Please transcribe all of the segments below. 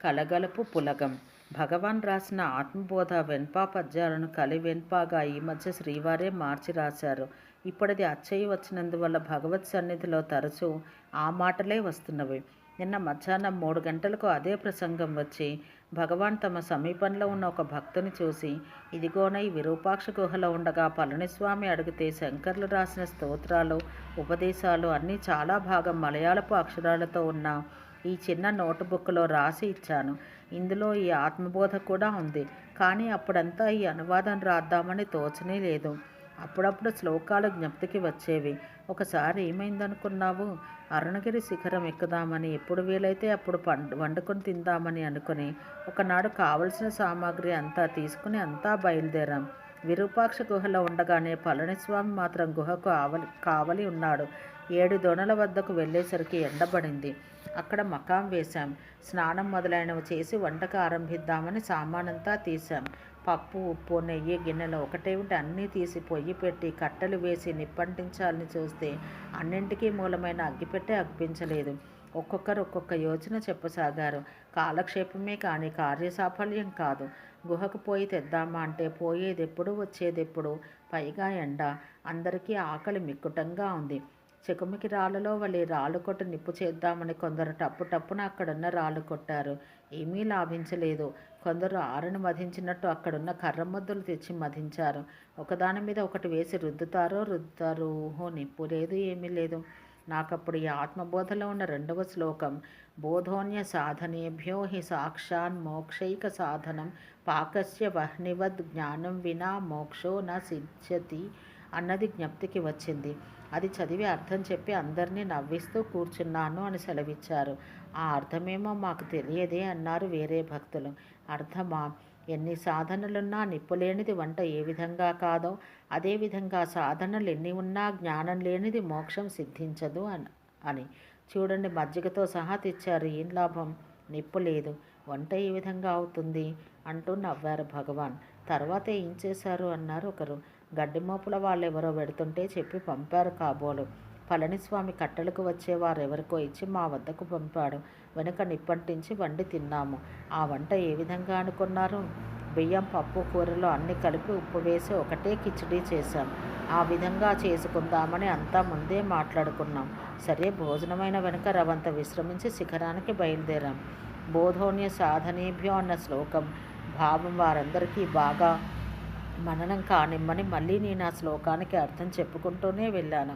కలగలుపు పులగం. భగవాన్ రాసిన ఆత్మబోధ వెన్పా పద్యాలను కలి వెన్పాగా ఈ మధ్య శ్రీవారే మార్చి రాశారు. ఇప్పటిది అచ్చయ్య వచ్చినందువల్ల భగవత్ సన్నిధిలో తరచూ ఆ మాటలే వస్తున్నవి. నిన్న మధ్యాహ్నం మూడు గంటలకు అదే ప్రసంగం వచ్చి భగవాన్ తమ సమీపంలో ఉన్న ఒక భక్తుని చూసి ఇదిగోనై విరూపాక్ష గుహలో ఉండగా పళనిస్వామి అడిగితే శంకర్లు రాసిన స్తోత్రాలు ఉపదేశాలు అన్నీ చాలా భాగం మలయాళపు అక్షరాలతో ఉన్న ఈ చిన్న నోటుబుక్లో రాసి ఇచ్చాను. ఇందులో ఈ ఆత్మబోధ కూడా ఉంది. కానీ అప్పుడంతా ఈ అనువాదం రాద్దామని తోచనే లేదు. అప్పుడప్పుడు శ్లోకాలు జ్ఞప్తికి వచ్చేవి. ఒకసారి ఏమైందనుకున్నావు? అరుణగిరి శిఖరం ఎక్కుదామని ఎప్పుడు వీలైతే అప్పుడు పండు వండుకొని తిందామని అనుకుని ఒకనాడు కావలసిన సామాగ్రి అంతా తీసుకుని అంతా బయలుదేరాం. విరూపాక్ష గుహలో ఉండగానే పళనిస్వామి మాత్రం గుహకు ఆవలి కావలి ఉన్నాడు. ఏడు దొనల వద్దకు వెళ్ళేసరికి ఎండబడింది. అక్కడ మకాం వేశాం. స్నానం మొదలైనవి చేసి వంటకు ఆరంభిద్దామని సామానంతా తీశాం. పప్పు ఉప్పు నెయ్యి గిన్నెలు ఒకటేమిటి అన్నీ తీసి పొయ్యి పెట్టి కట్టెలు వేసి నిప్పంటించాలని చూస్తే అన్నింటికీ మూలమైన అగ్గిపెట్టే అగ్గిపించలేదు ఒక్కొక్కరు ఒక్కొక్క యోచన చెప్పసాగారు. కాలక్షేపమే కానీ కార్యసాఫల్యం కాదు. గుహకు పోయి తెద్దామా అంటే పోయేదెప్పుడు వచ్చేదెప్పుడు? వచ్చేది ఎప్పుడు పైగా ఎండ. అందరికీ ఆకలి మిక్కుటంగా ఉంది. చెకుమికి రాళ్ళలో వాళ్ళు రాళ్ళు కొట్టు నిప్పు చేద్దామని కొందరు టప్పు టప్పున అక్కడున్న రాళ్ళు కొట్టారు. ఏమీ లాభించలేదు. కొందరు ఆరును మధించినట్టు అక్కడున్న కర్ర ముద్దలు తెచ్చి మధించారు. ఒకదాని మీద ఒకటి వేసి రుద్దుతారో రుద్దుతారు ఊహో నిప్పు లేదు ఏమీ లేదు. నాకప్పుడు ఈ ఆత్మబోధలో ఉన్న రెండవ శ్లోకం బోధోన్య సాధనేభ్యో హి సాక్షాన్ మోక్షైక సాధనం పాకస్య వహ్నివద్ జ్ఞానం వినా మోక్షో న సిద్ధ్యతి అన్నది జ్ఞప్తికి వచ్చింది. అది చదివి అర్థం చెప్పి అందరినీ నవ్విస్తూ కూర్చున్నాను అని సెలవిచ్చారు. ఆ అర్థమేమో మాకు తెలియదే అన్నారు వేరే భక్తులు. అర్థమా? ఎన్ని సాధనలున్నా నిప్పులేనిది వంట ఏ విధంగా కాదో అదేవిధంగా సాధనలు ఎన్ని ఉన్నా జ్ఞానం లేనిది మోక్షం సిద్ధించదు అని అని. చూడండి మజ్జిగతో సహా తెచ్చారు. ఏం లాభం? నిప్పు లేదు. వంట ఏ విధంగా అవుతుంది? అంటూ నవ్వారు భగవాన్. తర్వాత ఏం చేశారు? అన్నారు ఒకరు. గడ్డిమోపుల వాళ్ళు వాళ్ళెవరో పెడుతుంటే చెప్పి పంపారు కాబోలు. పళనిస్వామి కట్టెలకు వచ్చేవారు ఎవరికో ఇచ్చి మా వద్దకు పంపాడు. వెనుక నిప్పంటించి వండి తిన్నాము. ఆ వంట ఏ విధంగా అనుకున్నారు? బియ్యం పప్పు కూరలో అన్ని కలిపి ఉప్పు వేసి ఒకటే కిచడీ చేశాం. ఆ విధంగా చేసుకుందామని అంతా ముందే మాట్లాడుకున్నాం. సరే భోజనమైన వెనుక రవంత విశ్రమించి శిఖరానికి బయలుదేరాం. బోధోన్య సాధనేభ్యో అన్న శ్లోకం. భావం వారందరికీ బాగా మననం కానిమ్మని మళ్ళీ నేను ఆ శ్లోకానికి అర్థం చెప్పుకుంటూనే వెళ్ళాను.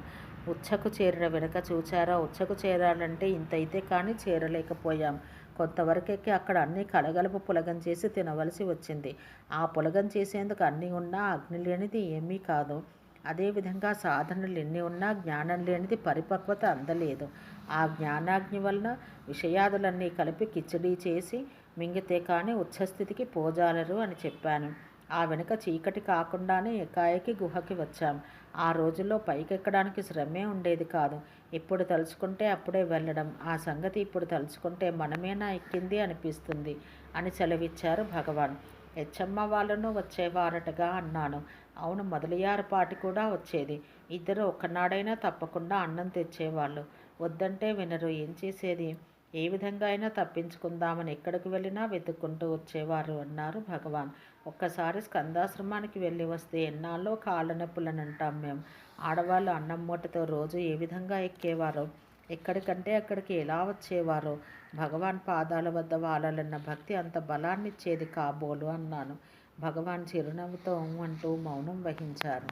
ఉచ్చకు చేరిన వెనుక చూచారా? ఉచ్చకు చేరాలంటే ఇంతైతే కానీ చేరలేకపోయాం. కొంతవరకెక్కి అక్కడ అన్ని కలగలుపు పులగం చేసి తినవలసి వచ్చింది. ఆ పులగం చేసేందుకు అన్నీ ఉన్నా అగ్ని లేనిది ఏమీ కాదు. అదేవిధంగా సాధనలు ఎన్ని ఉన్నా జ్ఞానం లేనిది పరిపక్వత అందలేదు. ఆ జ్ఞానాగ్ని వలన విషయాదులన్నీ కలిపి కిచడీ చేసి మింగితే కానీ ఉచ్చస్థితికి పోజాలరు అని చెప్పాను. ఆ వెనుక చీకటి కాకుండానే ఎకాయకి గుహకి వచ్చాం. ఆ రోజుల్లో పైకెక్కడానికి శ్రమే ఉండేది కాదు. ఇప్పుడు తలుచుకుంటే అప్పుడే వెళ్ళడం ఆ సంగతి ఇప్పుడు తలుచుకుంటే మనమేనా ఎక్కింది అనిపిస్తుంది అని సెలవిచ్చారు భగవాన్. హెచ్చమ్మ వాళ్ళను వచ్చేవారటగా అన్నాను. అవును మొదలయ్యారపాటి కూడా వచ్చేది. ఇద్దరు ఒక్కనాడైనా తప్పకుండా అన్నం తెచ్చేవాళ్ళు. వద్దంటే వినరు ఏం చేసేది? ఏ విధంగా అయినా తప్పించుకుందామని ఎక్కడికి వెళ్ళినా వెతుక్కుంటూ వచ్చేవారు అన్నారు భగవాన్. ఒక్కసారి స్కందాశ్రమానికి వెళ్ళి వస్తే ఎన్నాళ్ళో కాళ్ళ నొప్పులను అంటాం మేము ఆడవాళ్ళు అన్నం మూటతో రోజు ఏ విధంగా ఎక్కేవారో? ఎక్కడికంటే అక్కడికి ఎలా వచ్చేవారో? భగవాన్ పాదాల వద్ద వాలాలన్న భక్తి అంత బలాన్నిచ్చేది కాబోలు అన్నాను. భగవాన్ చిరునవ్వుతో అంటూ మౌనం వహించారు.